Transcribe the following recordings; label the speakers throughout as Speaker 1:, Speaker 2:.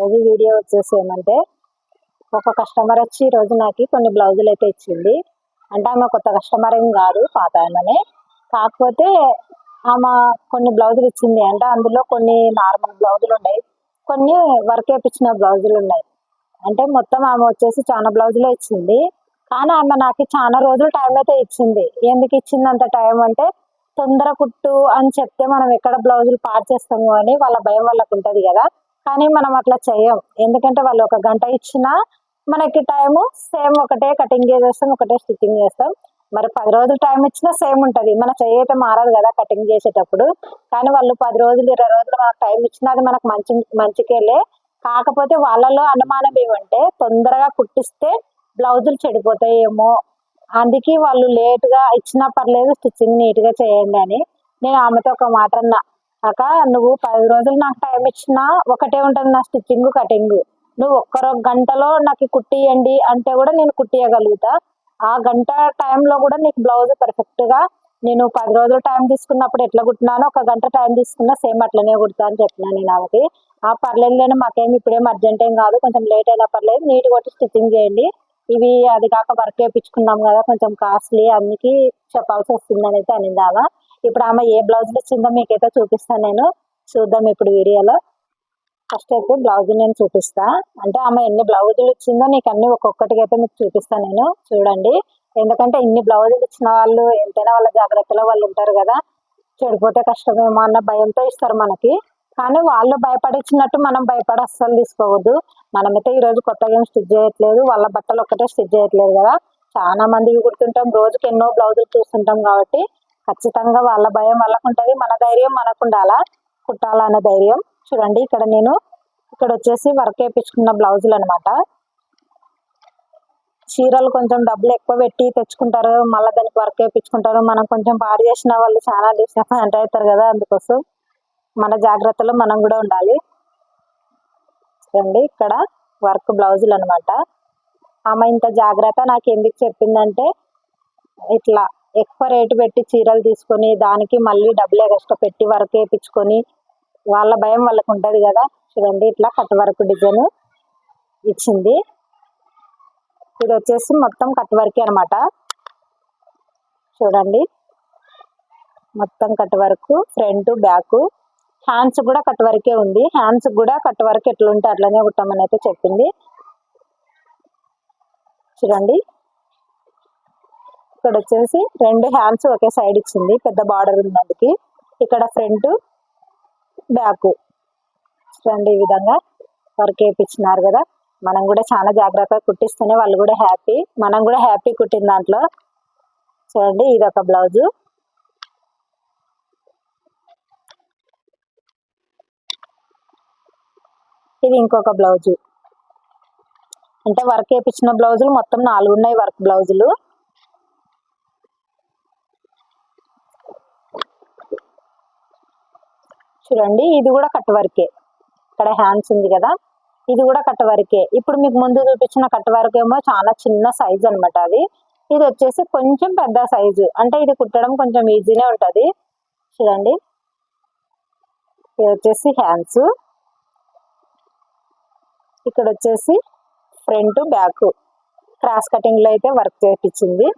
Speaker 1: రోజు వీడియో వచ్చేసి ఏమంటే ఒక కస్టమర్ వచ్చి ఈ రోజు నాకు కొన్ని బ్లౌజులు అయితే ఇచ్చింది. అంటే ఆమె కొత్త కస్టమర్ ఏం కాదు పాత ఆమెనే. కాకపోతే ఆమె కొన్ని బ్లౌజులు ఇచ్చింది. అంటే అందులో కొన్ని నార్మల్ బ్లౌజులు ఉన్నాయి. కొన్ని వర్క్ వేయించిన బ్లౌజులు ఉన్నాయి. అంటే మొత్తం ఆమె వచ్చేసి చాలా బ్లౌజులే ఇచ్చింది. కానీ ఆమె నాకు చాలా రోజులు టైం అయితే ఇచ్చింది. ఎందుకు ఇచ్చింది అంత టైం అంటే తొందర కుట్టు అని చెప్తే మనం ఎక్కడ బ్లౌజులు పాడు చేస్తాము అని వాళ్ళ భయం వాళ్ళకు ఉంటుంది కదా. కానీ మనం అట్లా చేయం. ఎందుకంటే వాళ్ళు ఒక గంట ఇచ్చినా మనకి టైము సేమ్ ఒకటే కటింగ్ చేసేస్తాం ఒకటే స్టిచ్చింగ్ చేస్తాం. మరి పది రోజులు టైం ఇచ్చినా సేమ్ ఉంటుంది. మన చెయ్యి అయితే మారదు కదా కటింగ్ చేసేటప్పుడు. కానీ వాళ్ళు పది రోజులు ఇరవై రోజులు మనకు టైం ఇచ్చినా అది మనకు మంచి మంచికేలే. కాకపోతే వాళ్ళలో అనుమానం ఏమంటే తొందరగా కుట్టిస్తే బ్లౌజులు చెడిపోతాయేమో. అందుకే వాళ్ళు లేటుగా ఇచ్చినా పర్లేదు స్టిచ్చింగ్ నీట్గా చేయండి అని. నేను ఆమెతో ఒక మాట అన్నా. అక్క నువ్వు పది రోజులు నాకు టైం ఇచ్చినా ఒకటే ఉంటుంది నా స్టిచ్చింగ్ కటింగ్ నువ్వు ఒక్కరో గంటలో నాకు కుట్టియండి అంటే కూడా నేను కుట్టియగలుగుతా. ఆ గంట టైంలో కూడా నీకు బ్లౌజ్ పర్ఫెక్ట్గా నేను పది రోజులు టైం తీసుకున్నప్పుడు ఎట్లా కుట్టినానో ఒక గంట టైం తీసుకున్నా సేమ్ అట్లనే కుడతా అని చెప్పినా నేను ఆమెకి. ఆ పర్లేదు లేని మాకేం ఇప్పుడేం అర్జెంట్ ఏం కాదు కొంచెం లేట్ అయినా పర్లేదు నీట్ కొట్టి స్టిచ్చింగ్ చేయండి. ఇవి అది కాక వర్క్ వేయించుకున్నాం కదా కొంచెం కాస్ట్లీ అందుకే చెప్పాల్సి వస్తుందని అయితే అనింది ఆమె. ఇప్పుడు ఆమె ఏ బ్లౌజ్ ఇచ్చిందో మీకైతే చూపిస్తాను నేను. చూద్దాం ఇప్పుడు వీడియోలో. ఫస్ట్ అయితే బ్లౌజ్ నేను చూపిస్తా. అంటే ఆమె ఎన్ని బ్లౌజులు ఇచ్చిందో నీకు అన్ని ఒక్కొక్కటికి అయితే మీకు చూపిస్తాను నేను. చూడండి. ఎందుకంటే ఇన్ని బ్లౌజులు ఇచ్చిన వాళ్ళు ఎంతైనా వాళ్ళ జాగ్రత్తలో వాళ్ళు ఉంటారు కదా. చెడిపోతే కష్టమేమో అన్న భయంతో ఇస్తారు మనకి. కానీ వాళ్ళు భయపడిచ్చినట్టు మనం భయపడి అస్సలు తీసుకోవద్దు. మనమైతే ఈ రోజు కొత్తగా ఏం స్టిచ్ చేయట్లేదు. వాళ్ళ బట్టలు ఒక్కటే స్టిచ్ చేయట్లేదు కదా. చాలా మందికి కుడుతుంటాం. రోజుకి ఎన్నో బ్లౌజులు చూస్తుంటాం కాబట్టి ఖచ్చితంగా వాళ్ళ భయం వాళ్ళకు ఉంటుంది మన ధైర్యం మనకు ఉండాలా కుట్టాలనే ధైర్యం. చూడండి ఇక్కడ నేను ఇక్కడ వచ్చేసి వర్క్ వేయించుకున్న బ్లౌజులు అనమాట చీరలు కొంచెం డబ్బులు ఎక్కువ పెట్టి తెచ్చుకుంటారు మళ్ళీ దానికి వర్క్ వేయించుకుంటారు మనం కొంచెం పాడు చేసిన వాళ్ళు చాలా డిసప్పాయింట్ అవుతారు కదా అందుకోసం. మన జాగ్రత్తలో మనం కూడా ఉండాలి. చూడండి ఇక్కడ వర్క్ బ్లౌజులు అనమాట ఆమె ఇంత జాగ్రత్త నాకు ఎందుకు చెప్పిందంటే ఇట్లా ఎక్కువ రేటు పెట్టి చీరలు తీసుకొని దానికి మళ్ళీ డబ్బులు ఎక్స్ట్రా పెట్టి వర్క్ వేయించుకొని వాళ్ళ భయం వాళ్ళకు ఉంటుంది కదా. చూడండి ఇట్లా కట్ వర్క్ డిజైన్ ఇచ్చింది. ఇది వచ్చేసి మొత్తం కట్ వర్కే అనమాట చూడండి. మొత్తం cut work front back. Hands కూడా కట్ వర్కే ఉంది. హ్యాండ్స్ కూడా కట్ వర్క్ ఎట్లుంటే అట్లనే కుట్టమని అయితే చెప్పింది. చూడండి. ఇక్కడ వచ్చేసి రెండు హ్యాండ్స్ ఒకే సైడ్ ఇచ్చింది. పెద్ద బార్డర్ ఉంది ఇక్కడ ఫ్రంట్ బ్యాక్ చూడండి ఈ విధంగా వర్క్ వేయించినారు కదా. మనం కూడా చాలా జాగ్రత్తగా కుట్టిస్తేనే వాళ్ళు కూడా హ్యాపీ మనం కూడా హ్యాపీ కుట్టిన దాంట్లో. చూడండి ఇది ఒక బ్లౌజు ఇది ఇంకొక బ్లౌజు అంటే వర్క్ వేయించిన బ్లౌజులు మొత్తం నాలుగు ఉన్నాయి వర్క్ బ్లౌజులు చూడండి ఇది కూడా కట్ వర్కే. ఇక్కడ హ్యాండ్స్ ఉంది కదా ఇది కూడా కట్ వర్కే. ఇప్పుడు మీకు ముందు చూపించిన కట్ వర్క్ ఏమో చాలా చిన్న సైజ్ అనమాట అది. ఇది వచ్చేసి కొంచెం పెద్ద సైజు అంటే ఇది కుట్టడం కొంచెం ఈజీనే ఉంటుంది. చూడండి. ఇది వచ్చేసి హ్యాండ్స్ ఇక్కడ వచ్చేసి ఫ్రంట్ బ్యాక్ క్రాస్ కటింగ్లో అయితే వర్క్ చేయించింది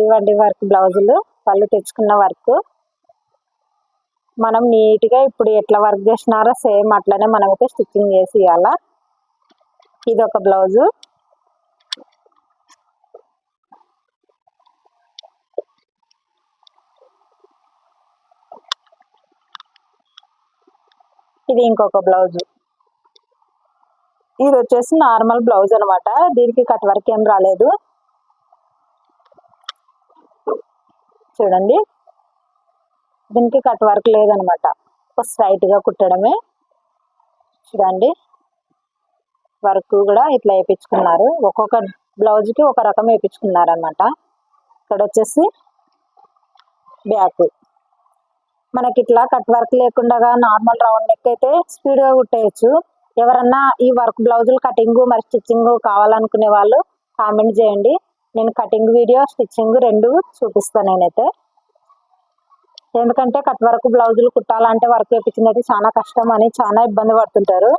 Speaker 1: ఇవ్వండి వర్క్ బ్లౌజులు వాళ్ళు తెచ్చుకున్న వర్క్ మనం నీట్గా ఇప్పుడు ఎట్లా వర్క్ చేసినారో సేమ్ అట్లనే మనమైతే స్టిచ్చింగ్ చేసి ఇవ్వాలా ఇది ఒక బ్లౌజు. ఇది ఇంకొక బ్లౌజు. ఇది వచ్చేసి నార్మల్ బ్లౌజ్ అనమాట. దీనికి కట్ వర్క్ ఏం రాలేదు. చూడండి. దీనికి కట్ వర్క్ లేదనమాట. స్ట్రైట్గా కుట్టడమే. చూడండి. వర్క్ కూడా ఇట్లా వేయించుకున్నారు. ఒక్కొక్క బ్లౌజ్కి ఒక రకం వేయించుకున్నారు అనమాట ఇక్కడ వచ్చేసి బ్యాక్. మనకి ఇట్లా కట్ వర్క్ లేకుండా నార్మల్ రౌండ్ నెక్ అయితే స్పీడ్గా కుట్టేయచ్చు. ఎవరన్నా ఈ వర్క్ బ్లౌజులు కటింగ్ మరి స్టిచ్చింగ్ కావాలనుకునే వాళ్ళు కామెంట్ చేయండి. నేను కటింగ్ వీడియో స్టిచ్చింగ్ రెండు చూపిస్తాను నేనైతే. ఎందుకంటే కట్ వర్క్ బ్లౌజులు కుట్టాలంటే వర్క్ వేయించినది చాలా కష్టం అని చాలా ఇబ్బంది పడుతుంటారు.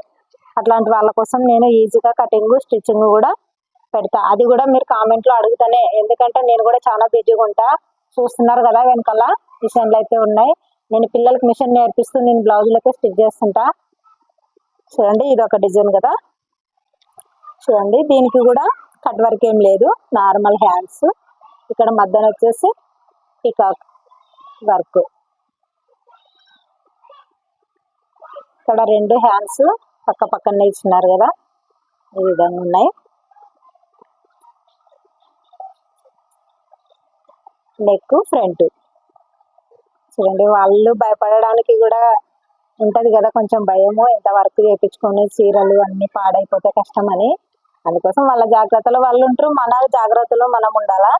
Speaker 1: అట్లాంటి వాళ్ళ కోసం నేను ఈజీగా కటింగ్ స్టిచ్చింగ్ కూడా పెడతా. అది కూడా మీరు కామెంట్లో అడుగుతానే. ఎందుకంటే నేను కూడా చాలా బిజీగా ఉంటా. చూస్తున్నారు కదా వెనకాల మిషన్లు అయితే ఉన్నాయి. నేను పిల్లలకి మిషన్ నేర్పిస్తూ నేను బ్లౌజులకే స్టిచ్ చేస్తుంటా. చూడండి ఇది ఒక డిజైన్ కదా. చూడండి దీనికి కూడా కట్ వర్క్ ఏం లేదు. Normal hands. ఇక్కడ మధ్యన వచ్చేసి పికాక్. వర్క్. ఇక్కడ రెండు హ్యాండ్స్ పక్క పక్కనే ఇచ్చినారు కదా. ఈ విధంగా ఉన్నాయి. Neck front. చూడండి వాళ్ళు భయపడడానికి కూడా ఉంటది కదా. కొంచెం భయము ఎంత వర్క్ చేయించుకొని చీరలు అన్ని పాడైపోతే కష్టం అని అందుకోసం వాళ్ళ జాగ్రత్తలో వాళ్ళు ఉంటారు. మన జాగ్రత్తలో మనం ఉండాలా?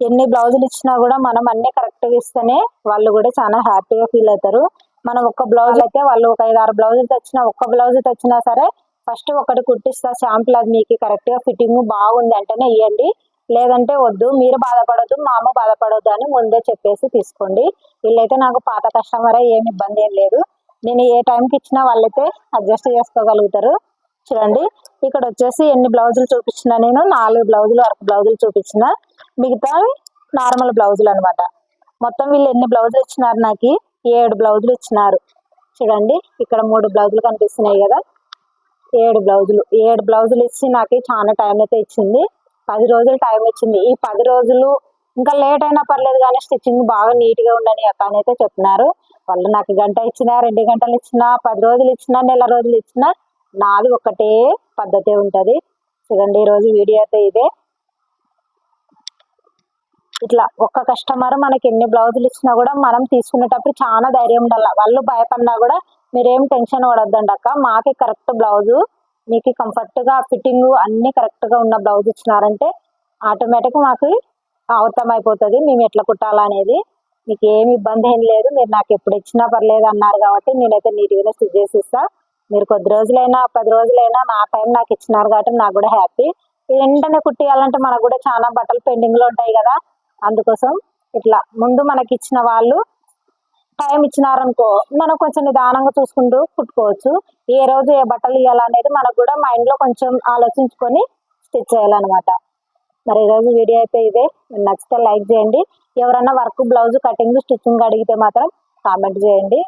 Speaker 1: ఎన్ని బ్లౌజులు ఇచ్చినా కూడా మనం అన్ని కరెక్ట్గా ఇస్తేనే వాళ్ళు కూడా చాలా హ్యాపీగా ఫీల్ అవుతారు. మనం ఒక్క బ్లౌజ్ అయితే వాళ్ళు ఒక ఐదు ఆరు బ్లౌజులు తెచ్చినా ఒక్క బ్లౌజ్ తెచ్చినా సరే ఫస్ట్ ఒకటి కుట్టిస్తా శాంపుల్ అది మీకు కరెక్ట్గా ఫిట్టింగ్ బాగుంది అంటేనే ఇవ్వండి లేదంటే వద్దు మీరు బాధపడొద్దు మా అమ్మ బాధపడొద్దు అని ముందే చెప్పేసి తీసుకోండి. వీళ్ళైతే నాకు పాత కస్టమరే ఏమి ఇబ్బంది ఏం లేదు. నేను ఏ టైంకి ఇచ్చినా వాళ్ళైతే అడ్జస్ట్ చేసుకోగలుగుతారు. చూడండి. ఇక్కడ వచ్చేసి ఎన్ని బ్లౌజులు చూపించిన నేను? నాలుగు బ్లౌజులు అరకు బ్లౌజులు చూపించిన. మిగతా నార్మల్ బ్లౌజులు అనమాట మొత్తం వీళ్ళు ఎన్ని బ్లౌజులు ఇచ్చినారు నాకు? ఏడు బ్లౌజులు ఇచ్చినారు. చూడండి. ఇక్కడ మూడు బ్లౌజులు కనిపిస్తున్నాయి కదా. ఏడు బ్లౌజులు. ఏడు బ్లౌజులు ఇచ్చి నాకు చాలా టైం అయితే ఇచ్చింది. పది రోజులు టైం ఇచ్చింది. ఈ పది రోజులు ఇంకా లేట్ అయినా పర్లేదు కానీ స్టిచ్చింగ్ బాగా నీట్గా ఉండని అక్క అయితే చెప్పినారు. వాళ్ళు నాకు గంట ఇచ్చినా రెండు గంటలు ఇచ్చినా పది రోజులు ఇచ్చినా నెల రోజులు ఇచ్చినా నాది ఒకటే పద్ధతి ఉంటుంది. చూడండి ఈ రోజు వీడియో అయితే ఇదే. ఇట్లా ఒక్క కస్టమర్ మనకి ఎన్ని బ్లౌజులు ఇచ్చినా కూడా మనం తీసుకునేటప్పుడు చాలా ధైర్యం ఉండాలి. వాళ్ళు భయపడినా కూడా మీరేం టెన్షన్ పడొద్దండి అక్క. మాకి కరెక్ట్ బ్లౌజు మీకు కంఫర్ట్గా ఫిట్టింగ్ అన్నీ కరెక్ట్గా ఉన్న బ్లౌజ్ ఇచ్చినారంటే ఆటోమేటిక్గా మాకు అవతం అయిపోతుంది. మేము ఎట్లా కుట్టాలనేది మీకు ఏమి ఇబ్బంది ఏం లేదు. మీరు నాకు ఎప్పుడు ఇచ్చినా పర్లేదు అన్నారు కాబట్టి నేనైతే నీట్గానే స్టిచ్ చేసి ఇస్తాను మీరు కొద్ది రోజులైనా పది రోజులైనా నా టైం నాకు ఇచ్చినారు కాబట్టి నాకు కూడా హ్యాపీ వెంటనే కుట్టియాలంటే మనకు కూడా చాలా బట్టలు పెండింగ్లో ఉంటాయి కదా. అందుకోసం ఇట్లా ముందు మనకి ఇచ్చిన వాళ్ళు టైం ఇచ్చినారనుకో మనం కొంచెం నిదానంగా చూసుకుంటూ కుట్టుకోవచ్చు. ఏ రోజు ఏ బట్టలు ఇవ్వాలనేది మనకు కూడా మైండ్లో కొంచెం ఆలోచించుకొని స్టిచ్ చేయాలన్నమాట. మరి ఈరోజు వీడియో అయితే ఇదే. నచ్చితే లైక్ చేయండి. ఎవరైనా వర్క్ బ్లౌజ్ కటింగ్ స్టిచ్చింగ్ అడిగితే మాత్రం కామెంట్ చేయండి.